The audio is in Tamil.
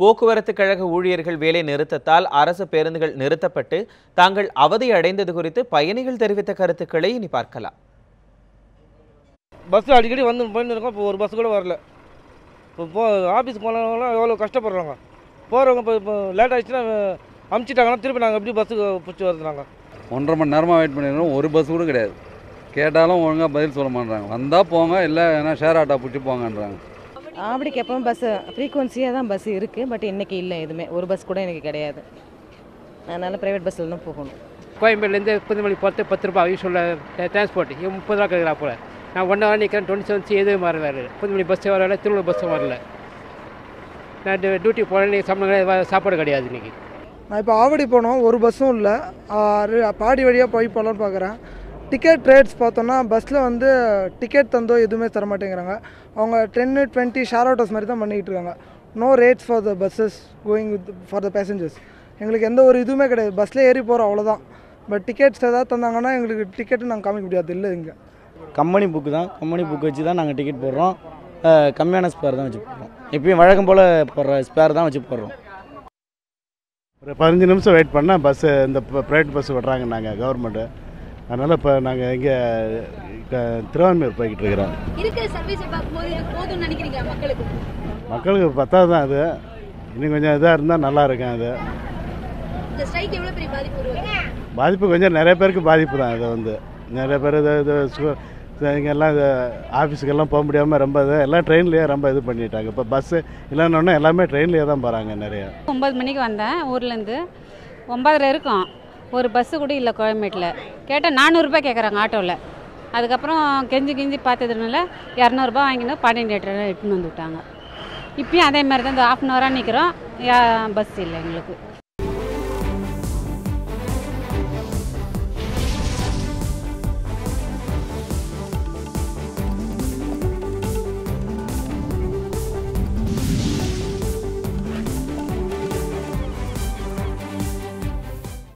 போக்குவரத்து கழக ஊழியர்கள் வேலை நிறுத்தத்தால் அரசு பேருந்துகள் நிறுத்தப்பட்டு தாங்கள் அவதி அடைந்தது குறித்து பயணிகள் தெரிவித்த கருத்துக்களை இனி பார்க்கலாம். பஸ் அடிக்கடி வந்து போயிட்டு இருக்கோம் இப்போ ஒரு பஸ் கூட வரல. இப்போ போ ஆஃபீஸ் போனவங்களாம் எவ்வளோ கஷ்டப்படுறாங்க. போகிறவங்க இப்போ இப்போ லேட் ஆகிடுச்சுன்னா அமுச்சிட்டாங்கன்னா திருப்பி நாங்கள் எப்படி பஸ்ஸுக்கு பிடிச்சி வருது நாங்கள் ஒன்றரை மணி நேரமாக வெயிட் பண்ணிடுறோம் ஒரு பஸ் கூட கிடையாது. கேட்டாலும் ஒழுங்காக பதில் சொல்ல மாட்றாங்க வந்தால் போங்க இல்லை ஏன்னா ஷேர் ஆட்டோ பிடிச்சி போங்கன்றாங்க. ஆவடிக்கு எப்பவும் பஸ்ஸு ஃப்ரீக்குவன்சியாக தான் பஸ் இருக்குது பட் இன்றைக்கி இல்லை எதுவுமே. ஒரு பஸ் கூட எனக்கு கிடையாது. அதனால் ப்ரைவேட் பஸ்ஸில் தான் போகணும். கோயம்பேடுலேருந்து புதுமொழி போகிறது பத்து ரூபா யூஸ்வலில் டிரான்ஸ்போர்ட் இவன் முப்பது ரூபா கேட்குறா போல. நான் ஒன் ஹவர் நிற்கிறேன் டுவெண்ட்டி செவன்ஸ் எதுவும் வரல புதுமொழி பஸ்ஸே வரல திருவள்ளூர் பஸ்ஸும் வரல. நான் டி- டியூட்டி போனேன் சம்பளம் கிடையாது சாப்பாடு கிடையாது இன்றைக்கி நான் இப்போ ஆவடி போனோம் ஒரு பஸ்ஸும் இல்லை. பாடி வழியாக போய் போகலான்னு பார்க்குறேன் டிக்கெட் ரேட்ஸ் பார்த்தோன்னா பஸ்ஸில் வந்து டிக்கெட் தந்தோ எதுவுமே தர மாட்டேங்கிறாங்க. அவங்க டென்னு டுவெண்ட்டி ஷேர் ஆட்டோஸ் மாதிரி தான் பண்ணிக்கிட்டு இருக்காங்க. No rates for the buses going with for the passengers எங்களுக்கு எந்த ஒரு இதுவுமே கிடையாது. பஸ்ஸில் ஏறி போகிறோம் அவ்வளோதான் பட் டிக்கெட்ஸ் ஏதாவது தந்தாங்கன்னா எங்களுக்கு டிக்கெட்டு நாங்கள் காமிக்க முடியாது. இல்லை இங்கே. கம்பெனி புக்கு தான். கம்பெனி புக் வச்சு தான் நாங்கள் டிக்கெட் போடுறோம். கம்மியான ஸ்பேர் தான் வச்சு போடுறோம். எப்பயும் வழக்கம் போல் போடுற ஸ்பேர் தான் வச்சு போடுறோம். ஒரு பதினஞ்சு நிமிஷம் வெயிட் பண்ணால் பஸ்ஸு இந்த ப்ரைவேட் பஸ் விட்றாங்க நாங்கள் கவர்மெண்ட்டு அதனால் இப்போ நாங்கள் இங்கே திருவான்மையூர் போய்கிட்டு இருக்கிறோம். இது மக்களுக்கு? மக்களுக்கு பத்தாவது தான் அது? இன்னும் கொஞ்சம் இதாக இருந்தால் நல்லா இருக்கும் அது. இந்த ஸ்ட்ரைக் எவ்வளவு பெரிய பாதிப்பு கொஞ்சம் நிறைய பேருக்கு பாதிப்பு தான் அது வந்து. நிறைய பேர் இது இது இது இங்கெல்லாம் இது ஆஃபீஸுக்கெல்லாம் போக முடியாமல் ரொம்ப இது எல்லாம் ட்ரெயின்லேயே ரொம்ப இது பண்ணிட்டாங்க. இப்போ பஸ்ஸு இல்லைன்னொன்னே எல்லாமே ட்ரெயின்லேயே தான் போகிறாங்க நிறைய. ஒம்பது மணிக்கு வந்தேன் ஊர்லேருந்து. ஒம்பதுல இருக்கும். ஒரு பஸ்ஸு கூட இல்லை கோயம்பேட்டில். கேட்டால் நானூறுரூபா கேட்குறாங்க ஆட்டோவில் அதுக்கப்புறம் கெஞ்சி கெஞ்சி பார்த்ததுனால இரநூறுபா வாங்கினோம் பன்னெண்டு லிட்டர் இட்டுன்னு வந்து விட்டாங்க. இப்பயும் அதே மாதிரி தான் இந்த ஆஃப் அன் ஹவராக நிற்கிறோம் பஸ் இல்லை எங்களுக்கு.